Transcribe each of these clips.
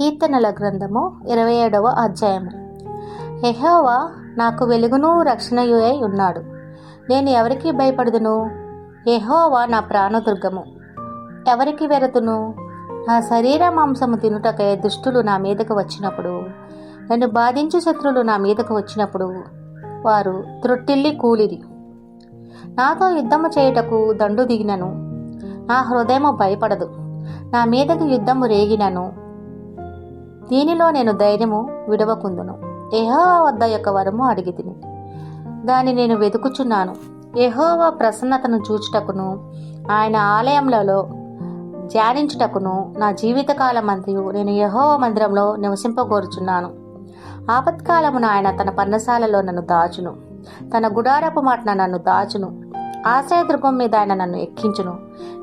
కీర్తనల గ్రంథము ఇరవై ఏడవ అధ్యాయము ఎహోవా నాకు వెలుగును రక్షణయు అయి ఉన్నాడు. నేను ఎవరికి భయపడుదును? ఎహోవా నా ప్రాణదుర్గము. ఎవరికి వెరతును నా శరీర మాంసము తినుటకై దుష్టులు నా మీదకు వచ్చినప్పుడు నన్ను బాధించు శత్రులు నా మీదకు వచ్చినప్పుడు వారు త్రొట్టిల్లి కూలిరి. నాతో యుద్ధము చేయుటకు దండు దిగినను. నా హృదయము భయపడదు. నా మీదకు యుద్ధము రేగినను. దీనిలో నేను ధైర్యము విడవకుందును. ఎహోవా వద్ద యొక్క వరము అడిగి తిని. దాన్ని నేను వెతుకుచున్నాను. ఎహోవా ప్రసన్నతను చూచుటకును ఆయన ఆలయములలో ధ్యానించుటకును నా జీవితకాలం అంతయు నేను యహోవ మందిరంలో నివసింపగోరుచున్నాను. ఆపత్కాలమున ఆయన తన పర్ణశాలలో నన్ను దాచును. తన గుడారపు మాటన నన్ను దాచును. ఆశ్రయదుర్గం మీద ఆయన నన్ను ఎక్కించును.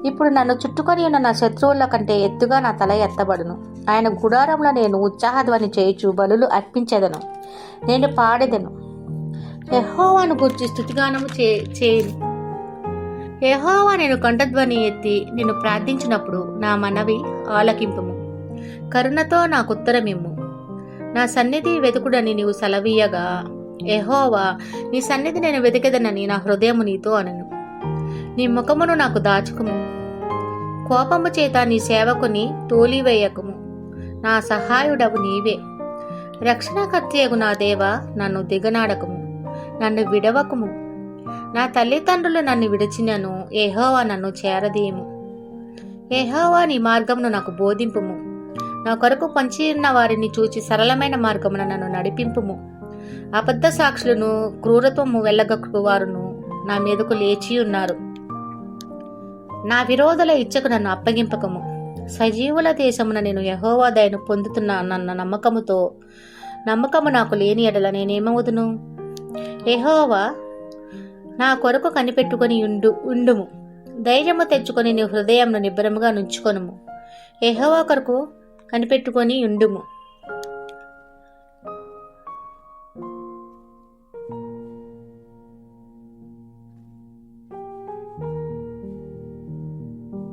ఇప్పుడు నన్ను చుట్టుకొని ఉన్న నా శత్రువుల కంటే ఎత్తుగా నా తల ఎత్తబడును. ఆయన గుడారంలో నేను ఉత్సాహధ్వని చేయుచు బలులు అర్పించేదను. నేను పాడేదను. యెహోవాను గురించి స్థుతిగానము చే చేయను. యెహోవా నేను కంఠధ్వని ఎత్తి నేను ప్రార్థించినప్పుడు నా మనవి ఆలకింపుము. కరుణతో నాకు ఉత్తరమిమ్ము నా సన్నిధి వెతుకుడని నీవు సెలవీయగా. ఎహోవా నీ సన్నిధి నేను వెతికెదనని నా హృదయము నీతో అనను. నీ ముఖమును నాకు దాచుకుము. కోపము చేత నీ సేవకుని తోలివేయకుము. నా సహాయుడవు నీవే. రక్షణకర్తయగు నా దేవ నన్ను దిగనాడకుము నన్ను విడవకుము. నా తల్లిదండ్రులు నన్ను విడిచినను ఏహోవా నన్ను చేరదీయము. ఏహోవా నీ మార్గమును నాకు బోధింపుము. నా కొరకు పంచి ఉన్న వారిని చూచి సరళమైన మార్గమున నన్ను నడిపింపుము. అబద్ధ సాక్షులను క్రూరత్వము వెళ్ళగక్కు వారును నా మీదకు లేచి ఉన్నారు. నా విరోధుల ఇచ్చకు నన్ను అప్పగింపకము. సజీవుల దేశమున నేను యహోవాదయను పొందుతున్నానన్న నమ్మకముతో నమ్మకము నాకు లేని ఎడల నేనేమవుదును? యహోవా నా కొరకు కనిపెట్టుకొని ఉండు ఉండుము. ధైర్యము తెచ్చుకొని నీ హృదయంను నిబ్బరముగా నుంచుకొనుము. ఎహోవా కొరకు కనిపెట్టుకొని ఉండుము.